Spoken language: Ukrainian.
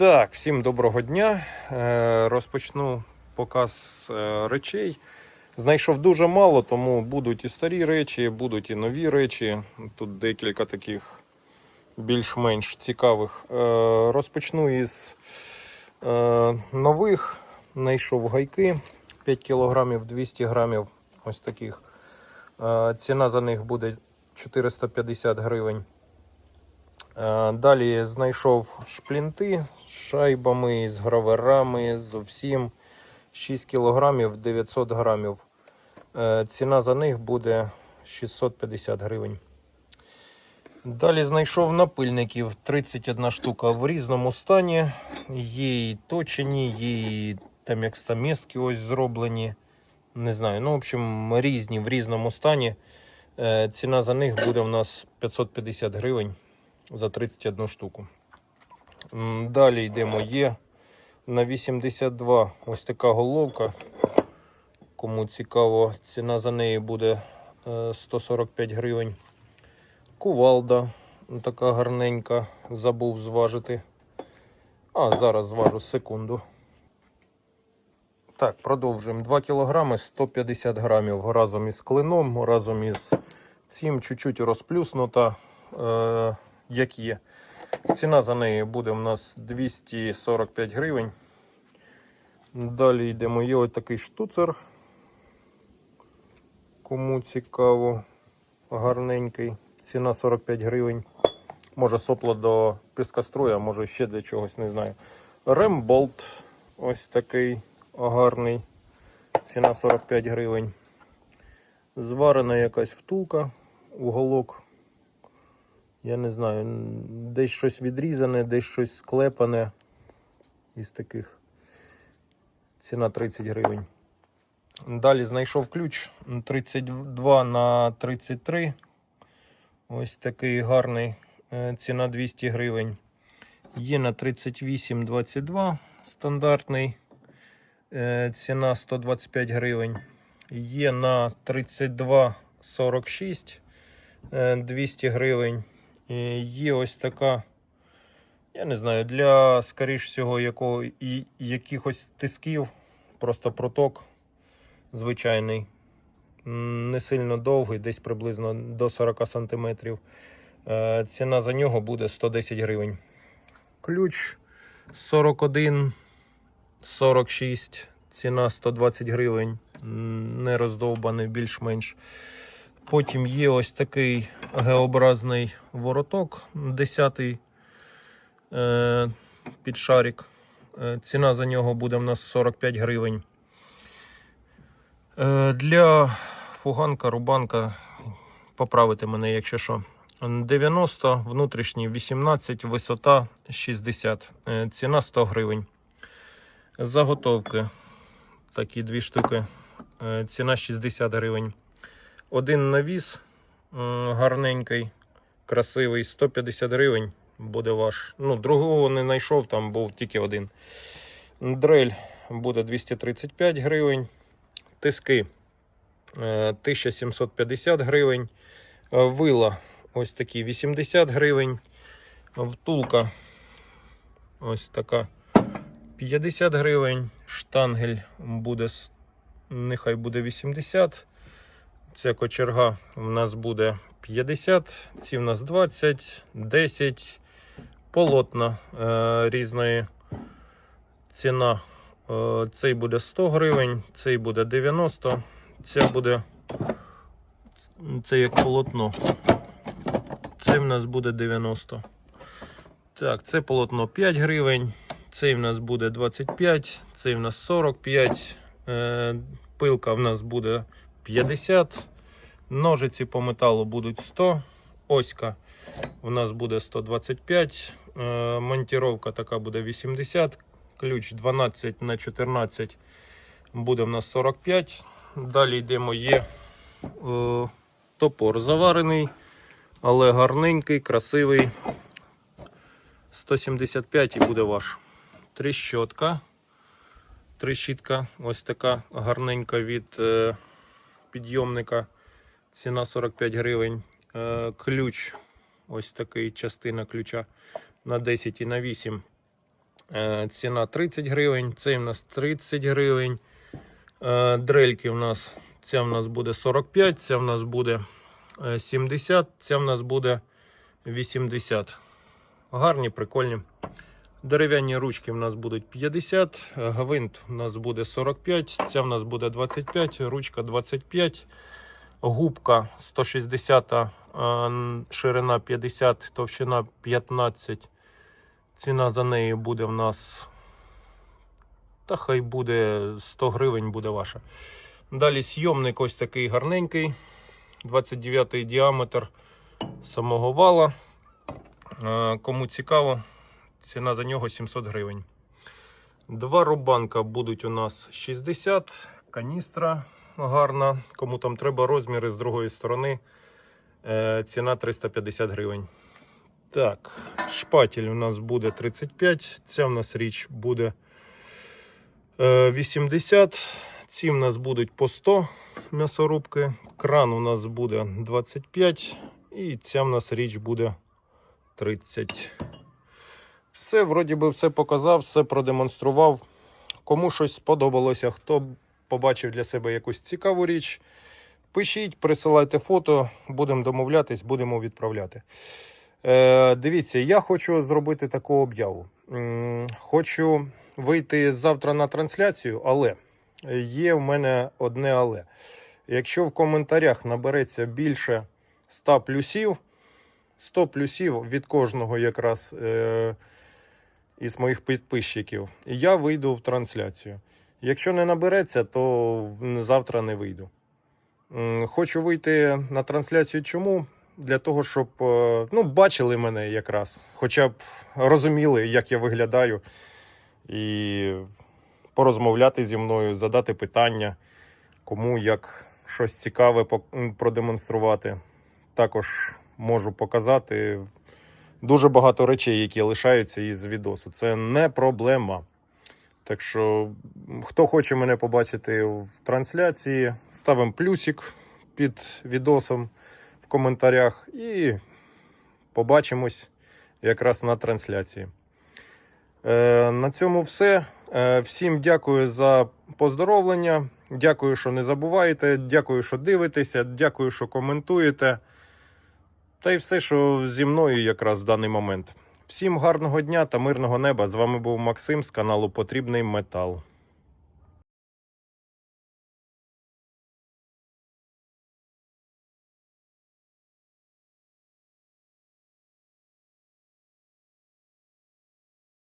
Так, всім доброго дня. Е, Розпочну показ е, речей. Знайшов дуже мало, тому будуть і старі речі, будуть і нові речі. Тут декілька таких більш-менш цікавих. Е, Розпочну із нових. Знайшов гайки 5 кг 200 грамів. Ось таких. Ціна за них буде 450 гривень. Далі знайшов шплінти шайбами, з граверами, з всім 6 кг 900 грамів. Е, Ціна за них буде 650 гривень. Далі знайшов напильників 31 штука в різному стані. Є і точені, є і там як стамістки ось зроблені. Не знаю, ну, в общем, різні в різному стані. Е, Ціна за них буде у нас 550 гривень за 31 штуку. Далі йдемо. Є на 82 ось така головка. Кому цікаво, ціна за неї буде е, 145 гривень. Кувалда така гарненька, забув зважити. А, зараз зважу секунду. Так, продовжуємо. 2 кг 150 грамів разом із клином, разом із цим чуть-чуть розплюснута, е, як є. Ціна за неї буде у нас 245 гривень. Далі йдемо. Є ось такий штуцер. Кому цікаво, гарненький. Ціна 45 гривень. Може сопло до піскоструя, може ще для чогось, не знаю. Ремболт ось такий гарний. Ціна 45 гривень. Зварена якась втулка, уголок. Я не знаю, десь щось відрізане, десь щось склепане. Із таких. Ціна 30 гривень. Далі знайшов ключ 32 на 33. Ось такий гарний. Е, Ціна 200 гривень. Є на 38,22 стандартний. Е, Ціна 125 гривень. Є на 32,46 е, 200 гривень. Е, Є ось така, я не знаю, для, скоріш всього, якого, і, якихось тисків. Просто проток звичайний. Не сильно довгий, десь приблизно до 40 см. Е, Ціна за нього буде 110 гривень. Ключ 41, 46, ціна 120 гривень. Не роздовбаний, більш-менш. Потім є ось такий Г-образний вороток 10 е, під шарик. Е, Ціна за нього буде в нас 45 гривень. Е, Для фуганка, рубанка, поправити мене, якщо що. 90, внутрішній 18, висота 60. Е, Ціна 100 гривень. Заготовки. Такі дві штуки. Ціна 60 гривень. Один навіс гарненький, красивий, 150 гривень буде ваш. Ну, другого не знайшов, там був тільки один. Дрель буде 235 гривень. Тиски е, 1750 гривень. Е, Вила ось такі 80 гривень. Втулка ось така 50 гривень. Штангель буде, нехай буде 80. Ця кочерга в нас буде 50, ці в нас 20, 10. Полотна е, різної ціна. Е, цей буде 100 гривень, цей буде 90, ця буде це як полотно. Це в нас буде 90. Так, це полотно 5 гривень. Цей в нас буде 25, цей в нас 45. Е, пилка в нас буде 50. Ножиці по металу будуть 100. Оська в нас буде 125. Е, монтіровка така буде 80. Ключ 12 на 14 буде в нас 45. Далі йдемо є е, топор заварений, але гарненький, красивий. 175 і буде ваш. Тріщотка. Тріщітка ось така гарненька від е, підйомника. Ціна 45 гривень. Е, ключ, ось такий частина ключа на 10 і на 8. Е, Ціна 30 гривень, цей в нас 30 гривень. Е, Дрельки в нас, ця в нас буде 45, ця в нас буде е, 70, ця в нас буде 80. Гарні, прикольні. Дерев'яні ручки в нас будуть 50, е, гвинт у нас буде 45, ця в нас буде 25, ручка 25, губка 160, е, ширина 50, товщина 15. Ціна за неї буде в нас. Та хай буде 100 гривень буде ваша. Далі сйомник ось такий гарненький. 29 діаметр самого вала. Кому цікаво, ціна за нього 700 гривень. Два рубанка будуть у нас 60, каністра гарна. Кому там треба розміри з другої сторони. Е, Ціна 350 гривень. Так, шпатель у нас буде 35. Ця в нас річ буде е, 80. Ці в нас будуть по 100 м'ясорубки. Кран у нас буде 25. І ця в нас річ буде 30. Все, вроді би, все показав, все продемонстрував. Кому щось сподобалося, хто побачив для себе якусь цікаву річ, пишіть, присилайте фото, будемо домовлятись, будемо відправляти. Е, дивіться, я хочу зробити таку об'яву. Хочу вийти завтра на трансляцію, але є в мене одне але. Якщо в коментарях набереться більше 100 плюсів, 100 плюсів від кожного якраз е, із моїх підписчиків, і я вийду в трансляцію. Якщо не набереться, то завтра не вийду. Хочу вийти на трансляцію. Чому? Для того, щоб е, ну, бачили мене якраз, хоча б розуміли, як я виглядаю, і порозмовляти зі мною, задати питання, кому як щось цікаве продемонструвати. Також можу показати дуже багато речей, які лишаються із відосу. Це не проблема. Так що, хто хоче мене побачити в трансляції, ставимо плюсик під відосом в коментарях і побачимось якраз на трансляції. Е, на цьому все. Е, всім дякую за поздоровлення. Дякую, що не забуваєте. Дякую, що дивитеся. Дякую, що коментуєте. Та й все, що зі мною якраз в даний момент. Всім гарного дня та мирного неба. З вами був Максим з каналу Потрібний Метал.